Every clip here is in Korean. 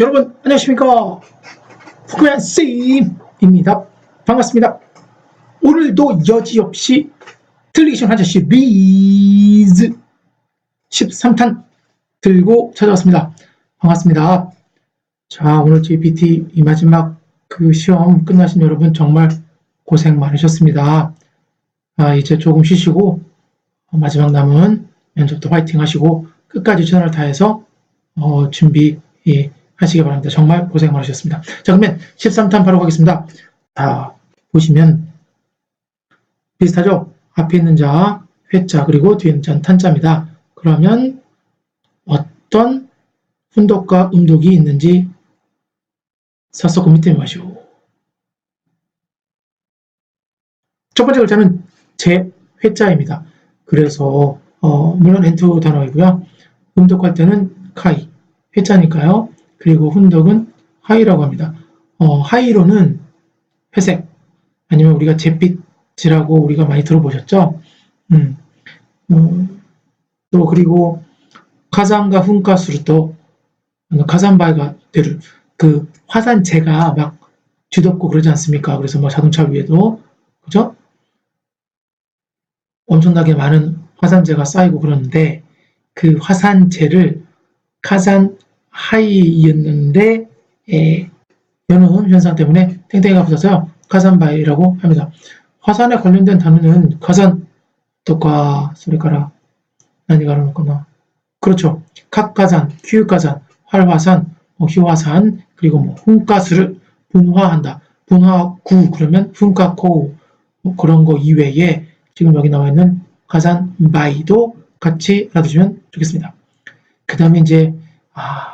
여러분 안녕하십니까? 후쿠야 쌤입니다. 반갑습니다. 오늘도 여지없이 틀리기 하자 시리즈 13탄 들고 찾아왔습니다. 반갑습니다. 자 오늘 GPT 이 마지막 그 시험 끝나신 여러분 정말 고생 많으셨습니다. 아 이제 조금 쉬시고 마지막 남은 면접도 화이팅 하시고 끝까지 최선을 다해서 어, 준비 예, 하시기 바랍니다. 정말 고생 많으셨습니다. 자, 그러면 13탄 바로 가겠습니다. 자, 보시면 비슷하죠? 앞에 있는 자, 회자, 그리고 뒤에 있는 자는 탄자입니다. 그러면 어떤 훈독과 음독이 있는지 샀었고 밑에 마시오. 첫 번째 글자는 제 회자입니다. 그래서 어, 물론 엔투 단어이고요. 음독할 때는 카이, 회자니까요. 그리고 훈독은 하이라고 합니다. 어, 하이로는 회색, 아니면 우리가 잿빛이라고 우리가 많이 들어보셨죠? 음, 음, 또 그리고 가산과 훈가스로 가산바이가 되를 그 화산재가 막 뒤덮고 그러지 않습니까? 그래서 뭐 자동차 위에도 그죠? 엄청나게 많은 화산재가 쌓이고 그러는데 그 화산재를 카산 하이였는데 에, 연음 현상 때문에 땡땡이가 붙어서요 카산바이라고 합니다. 화산에 관련된 단어는 카산 또가 소리가라 난이가 그러거나 그렇죠. 각가산, 휴가산, 활화산, 뭐 휴화산 그리고 뭐 훈가스를 분화한다. 분화구 그러면 훈가코 뭐 그런 거 이외에 지금 여기 나와 있는 가산 바이도 같이 알아두시면 좋겠습니다. 그 다음에 이제 아,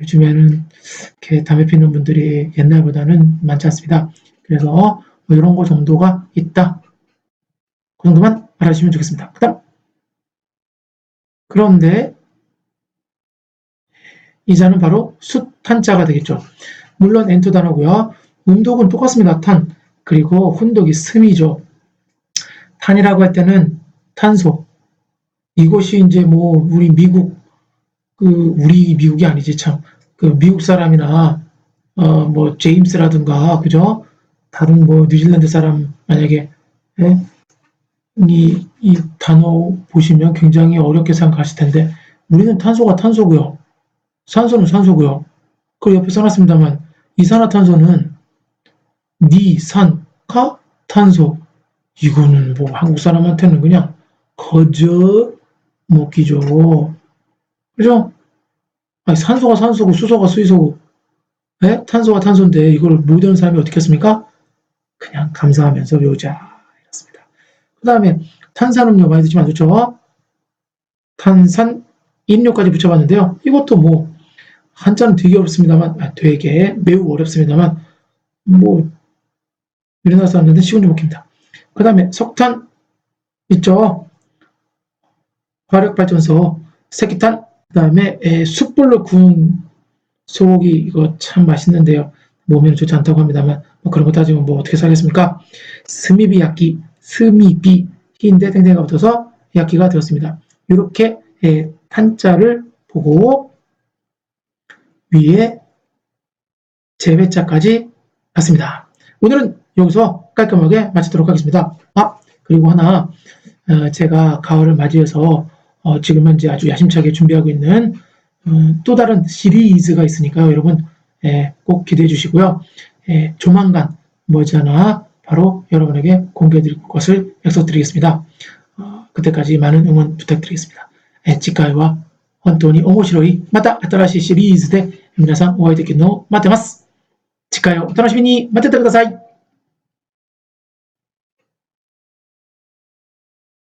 요즘에는 이렇게 담배 피는 분들이 옛날보다는 많지 않습니다. 그래서 뭐 이런 거 정도가 있다. 그 정도만 알아주시면 좋겠습니다. 그. 그런데 이 자는 바로 숫탄자가 되겠죠. 물론 엔터 단어고요. 운독은 똑같습니다. 탄. 그리고 훈독이 스미죠. 탄이라고 할 때는 탄소. 이것이 이제 뭐 우리 미국 그 우리 미국이 아니지 참. 그 미국 사람이나 어 뭐 제임스라든가 그죠? 다른 뭐 뉴질랜드 사람 만약에 예? 이, 이 단어 보시면 굉장히 어렵게 생각하실 텐데 우리는 탄소가 탄소고요. 산소는 산소고요. 그 옆에 써놨습니다만 이산화탄소는 니산카 탄소. 이거는 뭐 한국 사람한테는 그냥 거저 먹기죠. 그죠? 아니, 산소가 산소고 수소가 수소고 네? 탄소가 탄소인데 이걸 못 외우는 사람이 어떻게 했습니까? 그냥 감사하면서 외우자 이렇습니다. 그 다음에 탄산음료 많이 드시면 안 좋죠? 탄산饮料까지 붙여봤는데요. 이것도 뭐 한자는 되게 어렵습니다만 아, 되게 매우 어렵습니다만 뭐 우리나라 사람들은 쉬운 제목입니다. 그 다음에 석탄 있죠? 화력발전소 석탄 그 다음에 숯불로 구운 소고기 이거 참 맛있는데요. 몸에는 좋지 않다고 합니다만 뭐 그런 거 따지면 뭐 어떻게 살겠습니까? 스미비 야끼, 스미비 히인데 땡땡이가 붙어서 야끼가 되었습니다. 이렇게 예, 한자를 보고 위에 제외자까지 봤습니다. 오늘은 여기서 깔끔하게 마치도록 하겠습니다. 아 그리고 하나 어, 제가 가을을 맞이해서 어, 지금 현재 아주 야심차게 준비하고 있는 어, 또 다른 시리즈가 있으니까요. 여러분 예, 꼭 기대해 주시고요. 예, 조만간 머지않아 바로 여러분에게 공개해 드릴 것을 약속드리겠습니다. 어, 그때까지 많은 응원 부탁드리겠습니다. 예, 지카이와 本当に面白いまた新しいシリーズで皆さんお会いできるのを待ってます。次回をお楽しみに待っててください。